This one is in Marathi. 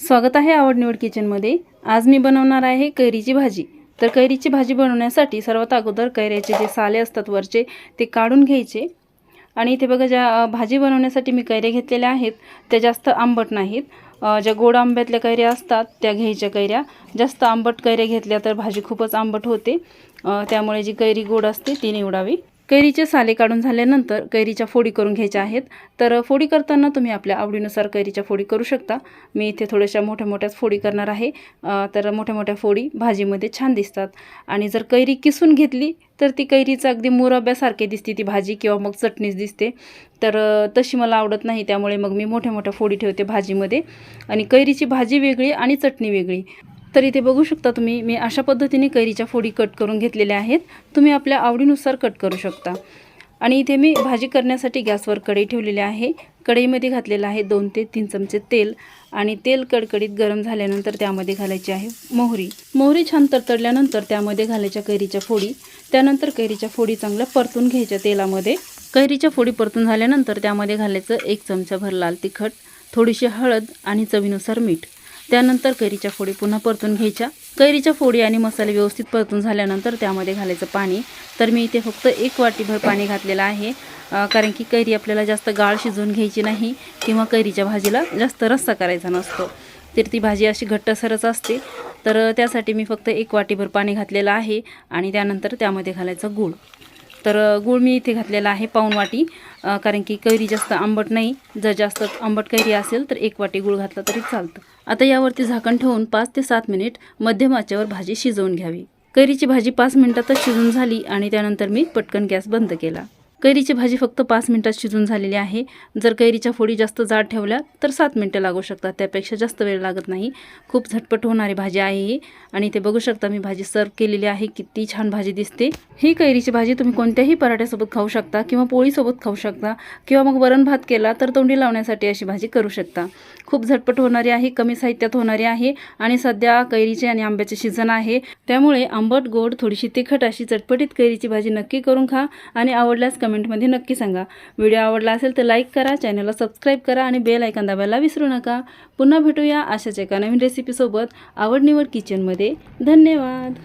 स्वागत आहे आवड निवड किचनमध्ये. आज मी बनवणार आहे कैरीची भाजी. तर कैरीची भाजी बनवण्यासाठी सर्वात अगोदर कैऱ्याचे जे साले असतात वरचे ते काढून घ्यायचे. आणि इथे बघा ज्या भाजी बनवण्यासाठी मी कैऱ्या घेतलेल्या आहेत त्या जास्त आंबट नाहीत. ज्या गोड आंब्यातल्या कैऱ्या असतात त्या घ्यायच्या कैऱ्या. जास्त आंबट कैऱ्या घेतल्या तर भाजी खूपच आंबट होते. त्यामुळे जी कैरी गोड असते ती निवडावी. कैरीचे साले काढून झाल्यानंतर कैरीच्या फोडी करून घ्यायच्या आहेत. तर फोडी करताना तुम्ही आपल्या आवडीनुसार कैरीच्या फोडी करू शकता. मी इथे थोड्याशा मोठ्या मोठ्याच फोडी करणार आहे. तर मोठ्या मोठ्या फोडी भाजीमध्ये छान दिसतात. आणि जर कैरी किसून घेतली तर ती कैरीचं अगदी मुरब्यासारखी दिसते ती भाजी किंवा मग चटणीच दिसते. तर तशी मला आवडत नाही त्यामुळे मग मी मोठ्या मोठ्या फोडी ठेवते भाजीमध्ये. आणि कैरीची भाजी वेगळी आणि चटणी वेगळी. तर इथे बघू शकता तुम्ही. मी अशा पद्धतीने कैरीच्या फोडी कट करून घेतलेल्या आहेत. तुम्ही आपल्या आवडीनुसार कट करू शकता. आणि इथे मी भाजी करण्यासाठी गॅसवर कढई ठेवलेली आहे. कढईमध्ये घातलेलं आहे दोन ते तीन चमचे तेल आणि तेल कडकडीत गरम झाल्यानंतर त्यामध्ये घालायची आहे मोहरी. मोहरी छान तरतडल्यानंतर त्यामध्ये घालायच्या कैरीच्या फोडी. त्यानंतर कैरीच्या फोडी चांगल्या परतून घ्यायच्या तेलामध्ये. कैरीच्या फोडी परतून झाल्यानंतर त्यामध्ये घालायचं एक चमचा भर लाल तिखट थोडीशी हळद आणि चवीनुसार मीठ. त्यानंतर कैरीच्या फोडी पुन्हा परतून घ्यायच्या. कैरीच्या फोडी आणि मसाले व्यवस्थित परतून झाल्यानंतर त्यामध्ये घालायचं पाणी. तर मी इथे फक्त एक वाटीभर पाणी घातलेलं आहे. कारण की कैरी आपल्याला जास्त गाळ शिजवून घ्यायची नाही किंवा कैरीच्या भाजीला जास्त रस्सा करायचा नसतो. तर ती भाजी अशी घट्टसरच असते. तर त्यासाठी मी फक्त एक वाटीभर पाणी घातलेलं आहे आणि त्यानंतर त्यामध्ये घालायचं गूळ. तर गूळ मी इथे घातलेला आहे पाऊण वाटी. कारण की कैरी जास्त आंबट नाही. जर जास्त आंबट कैरी असेल तर एक वाटी गूळ घातला तरी चालतं. आता यावरती झाकण ठेवून पाच ते सात मिनिट मध्यम आचेवर भाजी शिजवून घ्यावी. कैरीची भाजी पाच मिनिटातच शिजून झाली आणि त्यानंतर मी पटकन गॅस बंद केला. कैरीची भाजी फक्त पाच मिनिटात शिजून झालेली आहे. जर कैरीच्या फोडी जास्त जाड ठेवल्या तर सात मिनटं लागू शकतात. त्यापेक्षा जास्त वेळ लागत नाही. खूप झटपट होणारी भाजी आहे ही. आणि ते बघू शकता मी भाजी सर्व केलेली आहे. किती छान भाजी दिसते. ही कैरीची भाजी तुम्ही कोणत्याही पराठ्यासोबत खाऊ शकता किंवा पोळीसोबत खाऊ शकता किंवा मग वरण भात केला तर तोंडी लावण्यासाठी अशी भाजी करू शकता. खूप झटपट होणारी आहे कमी साहित्यात होणारी आहे आणि सध्या कैरीचे आणि आंब्याचे सीझन आहे. त्यामुळे आंबट गोड थोडीशी तिखट अशी चटपटीत कैरीची भाजी नक्की करून खा आणि आवडल्यास कमेंटमध्ये नक्की सांगा. व्हिडिओ आवडला असेल तर लाईक करा चॅनलला सबस्क्राईब करा आणि बेल ऐकन दाबायला विसरू नका. पुन्हा भेटूया अशाच एका नवीन रेसिपीसोबत आवडनिवड किचनमध्ये धन्यवाद.